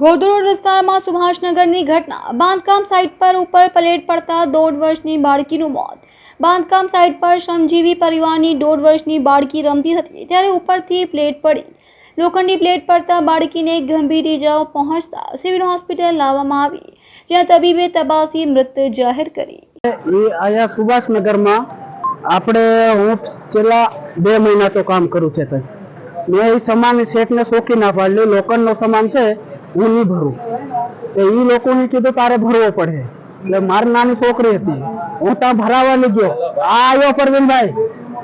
ગોધરોડ વિસ્તારમાં સુભાષનગરની ઘટના. બાંધકામ સાઇટ પર ઉપર પ્લેટ પડતા દોઢ વર્ષની બાળકીનું મોત. બાંધકામ સાઇટ પર શ્રમજીવી પરિવારની દોઢ વર્ષની બાળકી રમતી હતી ત્યારે ઉપરથી પ્લેટ પડી. લોખંડની પ્લેટ પડતા બાળકીને ગંભીર ઇજાઓ પહોંચતા સિવિલ હોસ્પિટલ લાવવામાં આવી, જ્યાં તબીબે તપાસી મૃત જાહેર કરી. એ અહીંયા સુભાષનગરમાં આપણે હું છેલ્લા બે મહિના તો કામ કરું છે મેં એ સમાન શેઠને શોખી ના પાડ્યું લોખંડનો સમાન છે હું નહીં ભરું. તો એ લોકોને કીધું તારે ભરવો પડે. એટલે મારી નાની છોકરી હતી. હું ત્યાં ભરાવા ગયો. આ આવ્યો પરવીનભાઈ.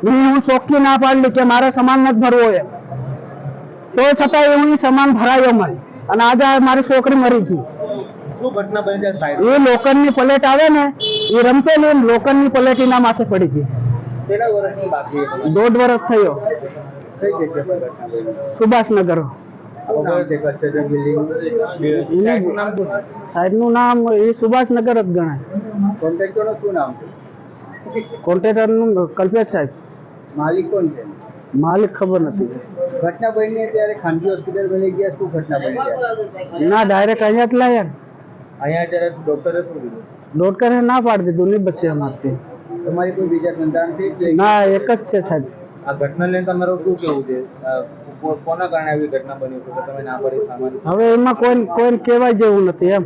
હું ચોખ્ખી ના પાડલી કે મારે સમાન નથી ભરવો એમ. તો છતાં ઈ સામાન ભરાયો મને. અને આજે મારી છોકરી મરી ગઈ. એ લોખંડની પ્લેટ આવે ને એ રમતેલી ને લોખંડની પ્લેટ એના માથે પડી ગઈ. દોઢ વર્ષ થયો. સુભાષનગર. કઈ જગ્યા છે જે બિલ્ડિંગ સાઈડનું નામ શું છે? સાહેબનું નામ એ સુભાષનગર જ ગણાય. કોન્ટ્રાક્ટરનું શું નામ? છે કોન્ટ્રાક્ટરનું કલ્પેશ સાહેબ. માલિક કોણ છે? માલિક ખબર નથી. ઘટના બની ત્યારે ખાનગી હોસ્પિટલ બની ગયા શું ઘટના બની ગયા? ના ડાયરેક્ટ અહીંયા જ લાયા. ને. અહીંયા જ્યારે ડોક્ટરે શું કીધું? ડોક્ટરે ના પાડી દીધું નહીં બચે અમારથી. તમારી કોઈ બીજા સંતાન છે? કે ના એક જ છે સાહેબ. આ ઘટના લઈને તમારું શું કેવું છે? કોના કારણે આવી ઘટના બની છે? તમે ના પડી સામાન હવે એમાં કોઈ કોઈ કહેવાય જેવું નથી એમ.